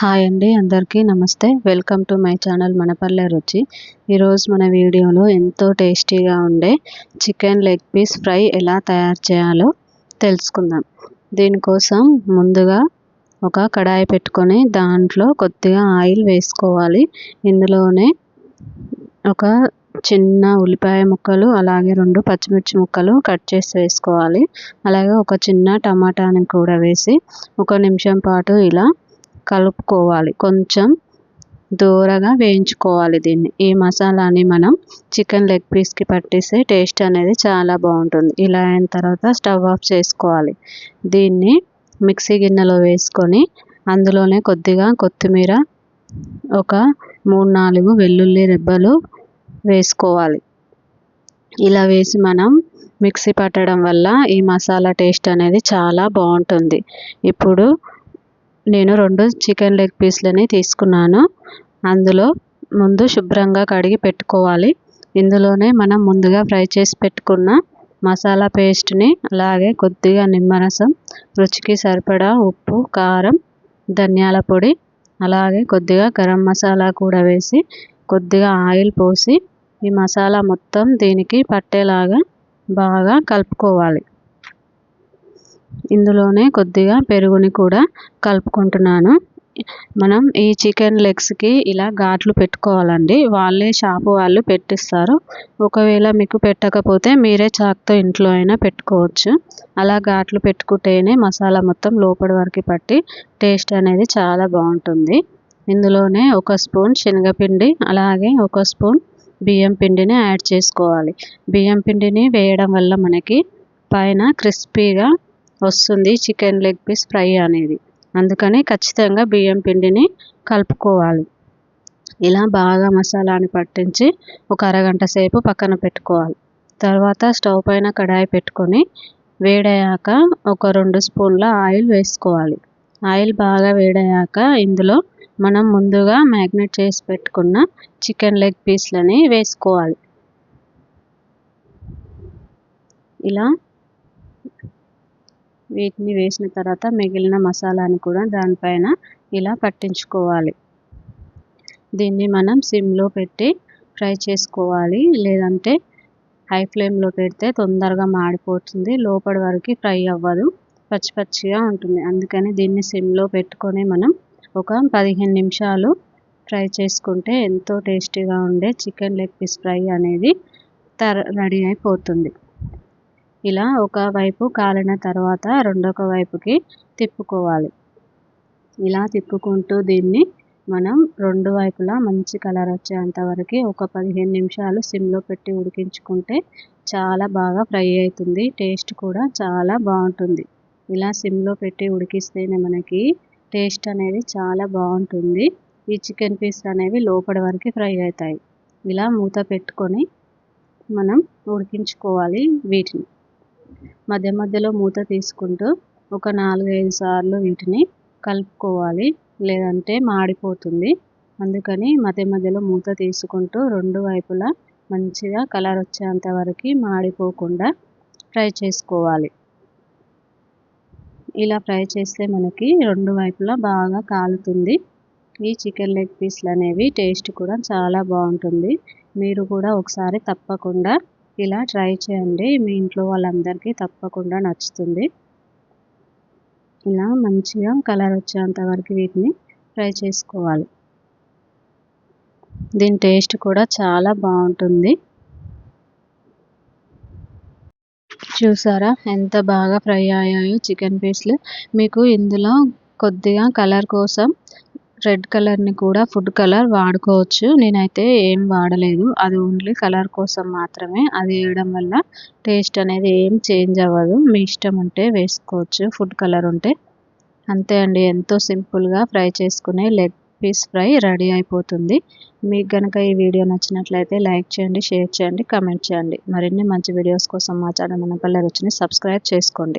Hi అండి అందరికీ నమస్తే. Welcome to my channel Manapalle Ruchi. ఈరోజు మన వీడియోలో ఎంతో టేస్టీగా ఉండే చికెన్ లెగ్ పీస్ ఫ్రై ఎలా తయారు చేయాలో తెలుసుకుందాం. దీనికోసం ముందుగా ఒక కడాయి పెట్టుకొని దాంట్లో కొద్దిగా ఆయిల్ వేసుకోవాలి. ఇందులోనే ఒక చిన్న ఉల్లిపాయ ముక్కలు అలాగే రెండు పచ్చిమిర్చి ముక్కలు కట్ చేసి వేసుకోవాలి. అలాగే ఒక చిన్న టమాటాని కూడా వేసి ఒక నిమిషం పాటు ఇలా కలుపుకోవాలి. కొంచెం దూరగా వేయించుకోవాలి దీన్ని. ఈ మసాలాని మనం చికెన్ లెగ్ పీస్కి పట్టిస్తే టేస్ట్ అనేది చాలా బాగుంటుంది. ఇలా అయిన తర్వాత స్టవ్ ఆఫ్ చేసుకోవాలి. దీన్ని మిక్సీ గిన్నెలో వేసుకొని అందులోనే కొద్దిగా కొత్తిమీర ఒక మూడు నాలుగు వెల్లుల్లి రెబ్బలు వేసుకోవాలి. ఇలా వేసి మనం మిక్సీ పట్టడం వల్ల ఈ మసాలా టేస్ట్ అనేది చాలా బాగుంటుంది. ఇప్పుడు నేను రెండు చికెన్ లెగ్ పీస్లని తీసుకున్నాను. అందులో ముందు శుభ్రంగా కడిగి పెట్టుకోవాలి. ఇందులోనే మనం ముందుగా ఫ్రై చేసి పెట్టుకున్న మసాలా పేస్ట్ని అలాగే కొద్దిగా నిమ్మరసం రుచికి సరిపడా ఉప్పు కారం ధనియాల పొడి అలాగే కొద్దిగా గరం మసాలా కూడా వేసి కొద్దిగా ఆయిల్ పోసి ఈ మసాలా మొత్తం దీనికి పట్టేలాగా బాగా కలుపుకోవాలి. ఇందులోనే కొద్దిగా పెరుగుని కూడా కలుపుకుంటున్నాను. మనం ఈ చికెన్ లెగ్స్కి ఇలా ఘాట్లు పెట్టుకోవాలండి. వాళ్ళే షాపు వాళ్ళు పెట్టిస్తారు. ఒకవేళ మీకు పెట్టకపోతే మీరే చాక్తో ఇంట్లో అయినా పెట్టుకోవచ్చు. అలా ఘాట్లు పెట్టుకుంటేనే మసాలా మొత్తం లోపల వరకు పట్టి టేస్ట్ అనేది చాలా బాగుంటుంది. ఇందులోనే ఒక స్పూన్ శనగపిండి అలాగే ఒక స్పూన్ బియ్యం పిండిని యాడ్ చేసుకోవాలి. బియ్యం పిండిని వేయడం వల్ల మనకి పైన క్రిస్పీగా వస్తుంది చికెన్ లెగ్ పీస్ ఫ్రై అనేది. అందుకని ఖచ్చితంగా బియ్యం పిండిని కలుపుకోవాలి. ఇలా బాగా మసాలాని పట్టించి ఒక అరగంట సేపు పక్కన పెట్టుకోవాలి. తర్వాత స్టవ్ పైన కడాయి పెట్టుకొని వేడయ్యాక ఒక రెండు స్పూన్ల ఆయిల్ వేసుకోవాలి. ఆయిల్ బాగా వేడయ్యాక ఇందులో మనం ముందుగా మ్యాగ్నెట్ చేసి పెట్టుకున్న చికెన్ లెగ్ పీస్లని వేసుకోవాలి. ఇలా వీటిని వేసిన తర్వాత మిగిలిన మసాలాని కూడా దానిపైన ఇలా పట్టించుకోవాలి. దీన్ని మనం సిమ్లో పెట్టి ఫ్రై చేసుకోవాలి. లేదంటే హై ఫ్లేమ్లో పెడితే తొందరగా మాడిపోతుంది. లోపల వరకు ఫ్రై అవ్వదు. పచ్చి పచ్చిగా ఉంటుంది. అందుకని దీన్ని సిమ్లో పెట్టుకొని మనం ఒక పదిహేను నిమిషాలు ఫ్రై చేసుకుంటే ఎంతో టేస్టీగా ఉండే చికెన్ లెగ్ పీస్ ఫ్రై అనేది తర రెడీ అయిపోతుంది. ఇలా ఒక వైపు కాలిన తర్వాత రెండొక వైపుకి తిప్పుకోవాలి. ఇలా తిప్పుకుంటూ దీన్ని మనం రెండు వైపులా మంచి కలర్ వచ్చేంత వరకు ఒక పదిహేను నిమిషాలు సిమ్లో పెట్టి ఉడికించుకుంటే చాలా బాగా ఫ్రై అవుతుంది టేస్ట్ కూడా చాలా బాగుంటుంది. ఇలా సిమ్లో పెట్టి ఉడికిస్తేనే మనకి టేస్ట్ అనేది చాలా బాగుంటుంది. ఈ చికెన్ పీస్ అనేవి లోపల వరకు ఫ్రై అవుతాయి. ఇలా మూత పెట్టుకొని మనం ఉడికించుకోవాలి వీటిని. మధ్య మధ్యలో మూత తీసుకుంటూ ఒక నాలుగైదు సార్లు వీటిని కలుపుకోవాలి. లేదంటే మాడిపోతుంది. అందుకని మధ్య మధ్యలో మూత తీసుకుంటూ రెండు వైపులా మంచిగా కలర్ వచ్చేంత వరకు మాడిపోకుండా ఫ్రై చేసుకోవాలి. ఇలా ఫ్రై చేస్తే మనకి రెండు వైపులా బాగా కాలుతుంది. ఈ చికెన్ లెగ్ పీస్లు అనేవి టేస్ట్ కూడా చాలా బాగుంటుంది. మీరు కూడా ఒకసారి తప్పకుండా ఇలా ట్రై చేయండి. మీ ఇంట్లో వాళ్ళందరికీ తప్పకుండా నచ్చుతుంది. ఇలా మంచిగా కలర్ వచ్చేంత వరకు వీటిని ఫ్రై చేసుకోవాలి. దీని టేస్ట్ కూడా చాలా బాగుంటుంది. చూసారా? ఎంత బాగా ఫ్రై అయ్యాయో చికెన్ పీస్లు. మీకు ఇందులో కొద్దిగా కలర్ కోసం రెడ్ కలర్ని కూడా ఫుడ్ కలర్ వాడుకోవచ్చు. నేనైతే ఏం వాడలేదు. అది ఓన్లీ కలర్ కోసం మాత్రమే. అది వేయడం వల్ల టేస్ట్ అనేది ఏం చేంజ్ అవ్వదు. మీ ఇష్టం ఉంటే వేసుకోవచ్చు. ఫుడ్ కలర్ ఉంటే. అంతే అండి. ఎంతో సింపుల్గా ఫ్రై చేసుకునే లెగ్ పీస్ ఫ్రై రెడీ అయిపోతుంది. మీకు కనుక ఈ వీడియో నచ్చినట్లయితే లైక్ చేయండి షేర్ చేయండి కమెంట్ చేయండి. మరిన్ని మంచి వీడియోస్ కోసం మా ఛానల్ మనపల్లె రుచిని సబ్స్క్రైబ్ చేసుకోండి.